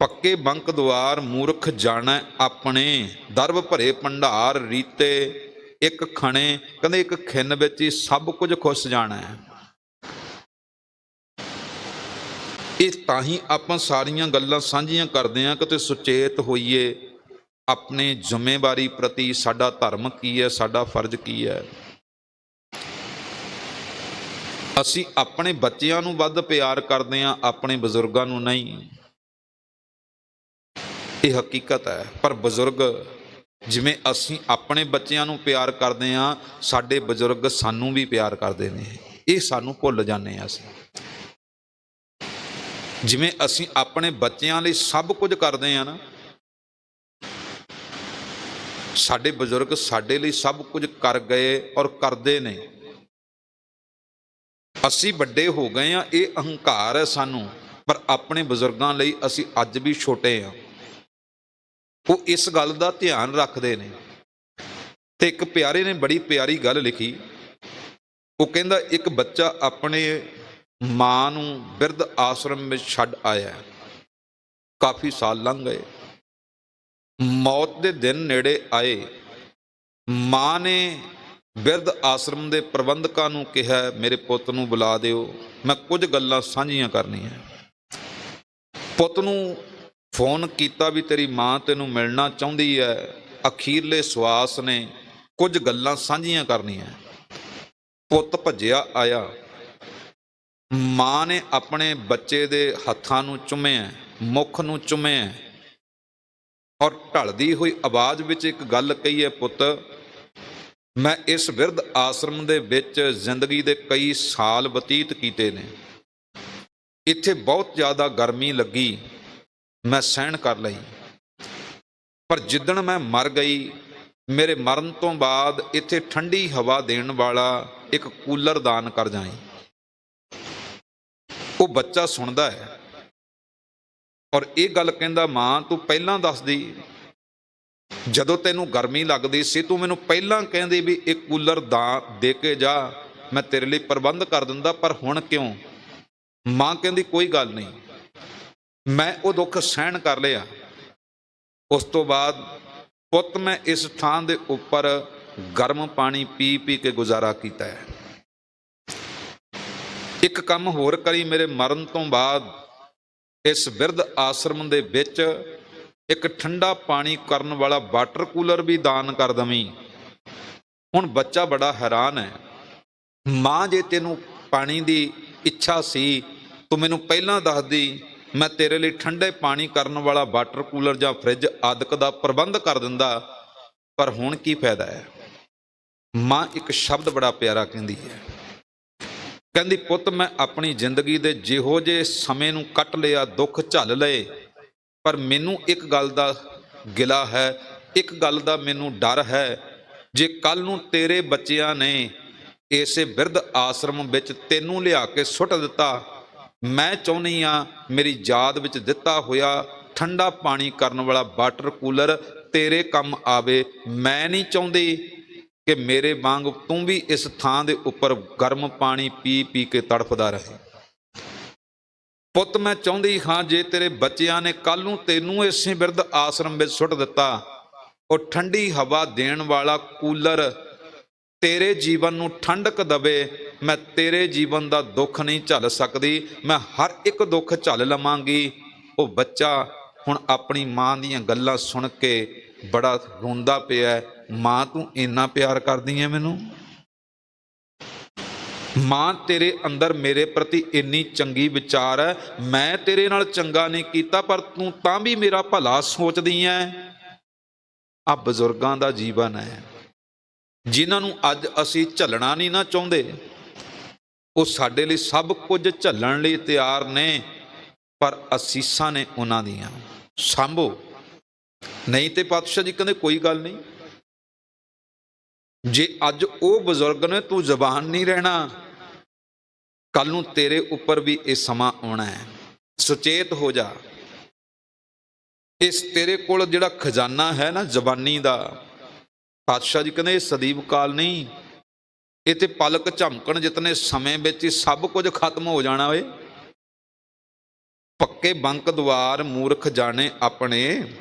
ਪੱਕੇ ਬੰਕ ਦੁਆਰ ਮੂਰਖ ਜਾਣੈ ਆਪਣੇ। ਦਰਬ ਭਰੇ ਭੰਡਾਰ ਰੀਤੇ ਇੱਕ ਖਣੇ, ਕਹਿੰਦੇ ਇੱਕ ਖਿੰਨ ਵਿੱਚ ਹੀ ਸਭ ਕੁਝ ਖੁੱਸ ਜਾਣਾ। ਹੈ ਇਹ ਤਾਂ ਹੀ ਆਪਾਂ ਸਾਰੀਆਂ ਗੱਲਾਂ ਸਾਂਝੀਆਂ ਕਰਦੇ ਹਾਂ ਕਿਤੇ ਸੁਚੇਤ ਹੋਈਏ, ਆਪਣੇ ਜ਼ਿੰਮੇਵਾਰੀ ਪ੍ਰਤੀ ਸਾਡਾ ਧਰਮ ਕੀ ਹੈ, ਸਾਡਾ ਫਰਜ਼ ਕੀ ਹੈ। ਅਸੀਂ ਆਪਣੇ ਬੱਚਿਆਂ ਨੂੰ ਵੱਧ ਪਿਆਰ ਕਰਦੇ ਹਾਂ ਆਪਣੇ ਬਜ਼ੁਰਗਾਂ ਨੂੰ ਨਹੀਂ। ਇਹ ਹਕੀਕਤ ਹੈ। ਪਰ ਬਜ਼ੁਰਗ, ਜਿਵੇਂ ਅਸੀਂ ਆਪਣੇ ਬੱਚਿਆਂ ਨੂੰ ਪਿਆਰ ਕਰਦੇ ਹਾਂ, ਸਾਡੇ ਬਜ਼ੁਰਗ ਸਾਨੂੰ ਵੀ ਪਿਆਰ ਕਰਦੇ ਨੇ। ਇਹ ਸਾਨੂੰ ਭੁੱਲ ਜਾਂਦੇ ਹਾਂ ਅਸੀਂ। ਜਿਵੇਂ ਅਸੀਂ ਆਪਣੇ ਬੱਚਿਆਂ ਲਈ ਸਭ ਕੁਝ ਕਰਦੇ ਹਾਂ ਨਾ, ਸਾਡੇ ਬਜ਼ੁਰਗ ਸਾਡੇ ਲਈ ਸਭ ਕੁਝ ਕਰ ਗਏ ਔਰ ਕਰਦੇ ਨੇ। ਅਸੀਂ ਵੱਡੇ ਹੋ ਗਏ ਆ ਇਹ ਅਹੰਕਾਰ ਹੈ ਸਾਨੂੰ। ਪਰ ਆਪਣੇ ਬਜ਼ੁਰਗਾਂ ਲਈ ਅਸੀਂ ਅੱਜ ਵੀ ਛੋਟੇ ਆ ਉਹ ਇਸ ਗੱਲ ਦਾ ਧਿਆਨ ਰੱਖਦੇ ਨੇ। ਤੇ ਇੱਕ ਪਿਆਰੇ ਨੇ ਬੜੀ ਪਿਆਰੀ ਗੱਲ ਲਿਖੀ। ਉਹ ਕਹਿੰਦਾ, ਇੱਕ ਬੱਚਾ ਆਪਣੇ ਮਾਂ ਨੂੰ ਬਿਰਧ ਆਸ਼ਰਮ ਵਿੱਚ ਛੱਡ ਆਇਆ ਕਾਫੀ ਸਾਲ ਲੰਘ ਗਏ। ਮੌਤ ਦੇ ਦਿਨ ਨੇੜੇ ਆਏ। ਮਾਂ ਨੇ ਬਿਰਧ ਆਸ਼ਰਮ ਦੇ ਪ੍ਰਬੰਧਕਾਂ ਨੂੰ ਕਿਹਾ, ਮੇਰੇ ਪੁੱਤ ਨੂੰ ਬੁਲਾ ਦਿਓ। ਮੈਂ ਕੁਝ ਗੱਲਾਂ ਸਾਂਝੀਆਂ ਕਰਨੀਆਂ। ਪੁੱਤ ਨੂੰ ਫੋਨ ਕੀਤਾ ਵੀ ਤੇਰੀ ਮਾਂ ਤੈਨੂੰ ਮਿਲਣਾ ਚਾਹੁੰਦੀ ਹੈ, ਅਖੀਰਲੇ ਸਵਾਸ ਨੇ ਕੁਝ ਗੱਲਾਂ ਸਾਂਝੀਆਂ ਕਰਨੀਆਂ। ਪੁੱਤ ਭੱਜਿਆ ਆਇਆ। ਮਾਂ ਨੇ ਆਪਣੇ ਬੱਚੇ ਦੇ ਹੱਥਾਂ ਨੂੰ ਚੁੰਮਿਆ, ਮੁਖ ਨੂੰ ਚੁੰਮਿਆ ਔਰ ਢਲਦੀ ਹੋਈ ਆਵਾਜ਼ ਵਿੱਚ ਇੱਕ ਗੱਲ ਕਹੀ ਹੈ, ਪੁੱਤ, ਮੈਂ ਇਸ ਵਿਰਧ ਆਸ਼ਰਮ ਦੇ ਵਿੱਚ ਜ਼ਿੰਦਗੀ ਦੇ ਕਈ ਸਾਲ ਬਤੀਤ ਕੀਤੇ ਨੇ। ਇੱਥੇ ਬਹੁਤ ਜ਼ਿਆਦਾ ਗਰਮੀ ਲੱਗੀ। ਮੈਂ ਸਹਿਣ ਕਰ ਲਈ। ਪਰ ਜਿੱਦਣ ਮੈਂ ਮਰ ਗਈ, ਮੇਰੇ ਮਰਨ ਤੋਂ ਬਾਅਦ ਇੱਥੇ ਠੰਡੀ ਹਵਾ ਦੇਣ ਵਾਲਾ ਇੱਕ ਕੂਲਰ ਦਾਨ ਕਰ ਜਾਈ। ਉਹ ਬੱਚਾ ਸੁਣਦਾ ਹੈ ਔਰ ਇਹ ਗੱਲ ਕਹਿੰਦਾ, ਮਾਂ, ਤੂੰ ਪਹਿਲਾਂ ਦੱਸਦੀ, ਜਦੋਂ ਤੈਨੂੰ ਗਰਮੀ ਲੱਗਦੀ ਸੀ, ਤੂੰ ਮੈਨੂੰ ਪਹਿਲਾਂ ਕਹਿੰਦੀ ਵੀ ਇਹ ਕੂਲਰ ਦਾ ਦੇ ਕੇ ਜਾ, ਮੈਂ ਤੇਰੇ ਲਈ ਪ੍ਰਬੰਧ ਕਰ ਦਿੰਦਾ, ਪਰ ਹੁਣ ਕਿਉਂ? ਮਾਂ ਕਹਿੰਦੀ, ਕੋਈ ਗੱਲ ਨਹੀਂ। ਮੈਂ ਉਹ ਦੁੱਖ ਸਹਿਣ ਕਰ ਲਿਆ। ਉਸ ਤੋਂ ਬਾਅਦ ਪੁੱਤ ਮੈਂ ਇਸ ਥਾਂ ਦੇ ਉੱਪਰ ਗਰਮ ਪਾਣੀ ਪੀ ਪੀ ਕੇ ਗੁਜ਼ਾਰਾ ਕੀਤਾ ਹੈ। ਇੱਕ ਕੰਮ ਹੋਰ ਕਰੀ, ਮੇਰੇ ਮਰਨ ਤੋਂ ਬਾਅਦ ਇਸ ਬਿਰਧ ਆਸ਼ਰਮ ਦੇ ਵਿੱਚ ਇੱਕ ਠੰਡਾ ਪਾਣੀ ਕਰਨ ਵਾਲਾ ਵਾਟਰ ਕੂਲਰ ਵੀ ਦਾਨ ਕਰ ਦਵੀਂ। ਹੁਣ ਬੱਚਾ ਬੜਾ ਹੈਰਾਨ ਹੈ। ਮਾਂ ਜੇ ਤੈਨੂੰ ਪਾਣੀ ਦੀ ਇੱਛਾ ਸੀ, ਤੂੰ ਮੈਨੂੰ ਪਹਿਲਾਂ ਦੱਸਦੀ ਮੈਂ ਤੇਰੇ ਲਈ ਠੰਡੇ ਪਾਣੀ ਕਰਨ ਵਾਲਾ ਵਾਟਰ ਕੂਲਰ ਜਾਂ ਫ੍ਰਿਜ ਆਦਿਕ ਦਾ ਪ੍ਰਬੰਧ ਕਰ ਦਿੰਦਾ, ਪਰ ਹੁਣ ਕੀ ਫਾਇਦਾ ਹੈ? ਮਾਂ ਇੱਕ ਸ਼ਬਦ ਬੜਾ ਪਿਆਰਾ ਕਹਿੰਦੀ ਹੈ। ਕਹਿੰਦੀ, ਪੁੱਤ, ਮੈਂ ਆਪਣੀ ਜ਼ਿੰਦਗੀ ਦੇ ਜਿਹੋ ਜੇ ਸਮੇਂ ਨੂੰ ਕੱਟ ਲਿਆ, ਦੁੱਖ ਝੱਲ ਲਏ, ਪਰ ਮੈਨੂੰ ਇੱਕ ਗੱਲ ਦਾ ਗਿਲਾ ਹੈ, ਇੱਕ ਗੱਲ ਦਾ ਮੈਨੂੰ ਡਰ ਹੈ। ਜੇ ਕੱਲ ਨੂੰ ਤੇਰੇ ਬੱਚਿਆਂ ਨੇ ਇਸੇ ਬਿਰਧ ਆਸ਼ਰਮ ਵਿੱਚ ਤੈਨੂੰ ਲਿਆ ਕੇ ਸੁੱਟ ਦਿੱਤਾ ਮੈਂ ਚਾਹੁੰਦੀ ਆ ਮੇਰੀ ਯਾਦ ਵਿੱਚ ਦਿੱਤਾ ਹੋਇਆ ਠੰਡਾ ਪਾਣੀ ਕਰਨ ਵਾਲਾ ਵਾਟਰ ਕੂਲਰ ਤੇਰੇ ਕੰਮ ਆਵੇ। ਮੈਂ ਨਹੀਂ ਚਾਹੁੰਦੀ ਕਿ ਮੇਰੇ ਵਾਂਗ ਤੂੰ ਵੀ ਇਸ ਥਾਂ ਦੇ ਉੱਪਰ ਗਰਮ ਪਾਣੀ ਪੀ ਪੀ ਕੇ ਤੜਫਦਾ ਰਹੇ। ਪੁੱਤ, ਮੈਂ ਚਾਹੁੰਦੀ ਹਾਂ ਜੇ ਤੇਰੇ ਬੱਚਿਆਂ ਨੇ ਕੱਲ ਨੂੰ ਤੈਨੂੰ ਇਸੇ ਬਿਰਧ ਆਸ਼ਰਮ ਵਿੱਚ ਸੁੱਟ ਦਿੱਤਾ, ਉਹ ਠੰਡੀ ਹਵਾ ਦੇਣ ਵਾਲਾ ਕੂਲਰ ਤੇਰੇ ਜੀਵਨ ਨੂੰ ਠੰਡਕ ਦਵੇ, ਮੈਂ ਤੇਰੇ ਜੀਵਨ ਦਾ ਦੁੱਖ ਨਹੀਂ ਝੱਲ ਸਕਦੀ, ਮੈਂ ਹਰ ਇੱਕ ਦੁੱਖ ਝੱਲ ਲਵਾਂਗੀ। ਉਹ ਬੱਚਾ ਹੁਣ ਆਪਣੀ ਮਾਂ ਦੀਆਂ ਗੱਲਾਂ ਸੁਣ ਕੇ ਬੜਾ ਰੋਂਦਾ ਪਿਆ ਮਾਂ ਤੂੰ ਇੰਨਾ ਪਿਆਰ ਕਰਦੀ ਹੈ ਮੈਨੂੰ? ਮਾਂ ਤੇਰੇ ਅੰਦਰ ਮੇਰੇ ਪ੍ਰਤੀ ਇੰਨੀ ਚੰਗੀ ਵਿਚਾਰ ਹੈ, ਮੈਂ ਤੇਰੇ ਨਾਲ ਚੰਗਾ ਨਹੀਂ ਕੀਤਾ, ਪਰ ਤੂੰ ਤਾਂ ਵੀ ਮੇਰਾ ਭਲਾ ਸੋਚਦੀ ਐ। ਆ ਬਜ਼ੁਰਗਾਂ ਦਾ ਜੀਵਨ ਹੈ। ਜਿਨ੍ਹਾਂ ਨੂੰ ਅੱਜ ਅਸੀਂ ਝੱਲਣਾ ਨਹੀਂ ਨਾ ਚਾਹੁੰਦੇ, ਉਹ ਸਾਡੇ ਲਈ ਸਭ ਕੁਝ ਝੱਲਣ ਲਈ ਤਿਆਰ ਨੇ, ਪਰ ਅਸੀਸਾਂ ਨੇ ਉਹਨਾਂ ਦੀਆਂ। ਸੰਭੋ। ਨਹੀਂ ਤੇ ਪਾਤਸ਼ਾਹ ਜੀ, ਕਹਿੰਦੇ ਕੋਈ ਗੱਲ ਨਹੀਂ। ਜੇ ਅੱਜ ਉਹ ਬਜ਼ੁਰਗ ਨੇ, ਤੂੰ ਜ਼ਬਾਨ ਨਹੀਂ ਰਹਿਣਾ। ਕੱਲ ਨੂੰ ਤੇਰੇ ਉੱਪਰ ਵੀ ਇਹ ਸਮਾਂ ਆਉਣਾ ਹੈ। ਸੁਚੇਤ ਹੋ ਜਾ। ਇਸ ਤੇਰੇ ਕੋਲ ਜਿਹੜਾ ਖਜ਼ਾਨਾ ਹੈ ਨਾ, ਜ਼ਬਾਨੀ ਦਾ ਪਾਤਸ਼ਾਹ ਜੀ ਕਹਿੰਦੇ, ਇਹ ਸਦੀਵ ਕਾਲ ਨਹੀਂ। ਇਹ ਤੇ ਪਲਕ ਝਮਕਣ ਜਿਤਨੇ ਸਮੇਂ ਵਿੱਚ ਹੀ ਸਭ ਕੁਝ ਖਤਮ ਹੋ ਜਾਣਾ ਓਏ। ਪੱਕੇ ਬੰਕ ਦੁਆਰ ਮੂਰਖ ਜਾਣੇ ਆਪਣੇ।